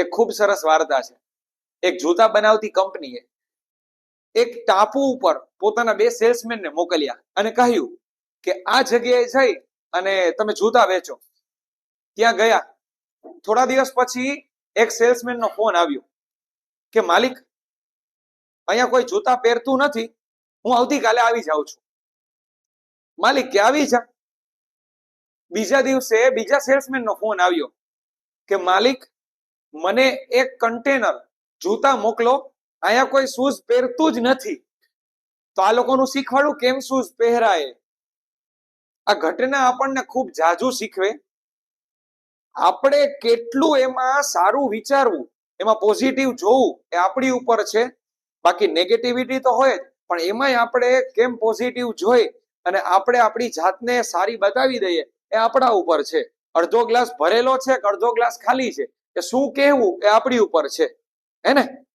એક ખૂબ સરસ વાર્તા છે. એક જૂતા બનાવતી કંપનીએ એક ટાપુ ઉપર પોતાના બે સેલ્સમેનને મોકલ્યા અને કહ્યું કે આ જગ્યાએ જઈ અને તમે જૂતા વેચો. ત્યાં ગયા. થોડા દિવસ પછી એક સેલ્સમેનનો ફોન આવ્યો કે, માલિક, અહીંયા કોઈ જૂતા પહેરતું નથી. હું આવતીકાલે આવી જાઉં છું. માલિક, કે આવી જા. બીજા દિવસે બીજા સેલ્સમેનનો ફોન આવ્યો કે, માલિક મને એક કન્ટેનર જૂતા મોકલો, અહીંયા કોઈ શૂઝ પહેરતું જ નથી. તો આ લોકોનું શીખવાડું કેમ શૂઝ પહેરાય? આ ઘટના આપણને ખૂબ જાજુ શીખવે. આપણે કેટલું એમાં સારું વિચારવું, એમાં પોઝિટિવ જોવું એ આપણી ઉપર છે. બાકી નેગેટિવિટી તો હોય પણ એમાંય આપણે કેમ પોઝિટિવ જોઈ અને આપણે આપણી જાતને સારી બતાવી દઈએ એ આપણા ઉપર છે. અડધો ગ્લાસ ભરેલો છે કે અડધો ગ્લાસ ખાલી છે? એ શું કહેવું એ આપણી ઉપર છે. હે ને?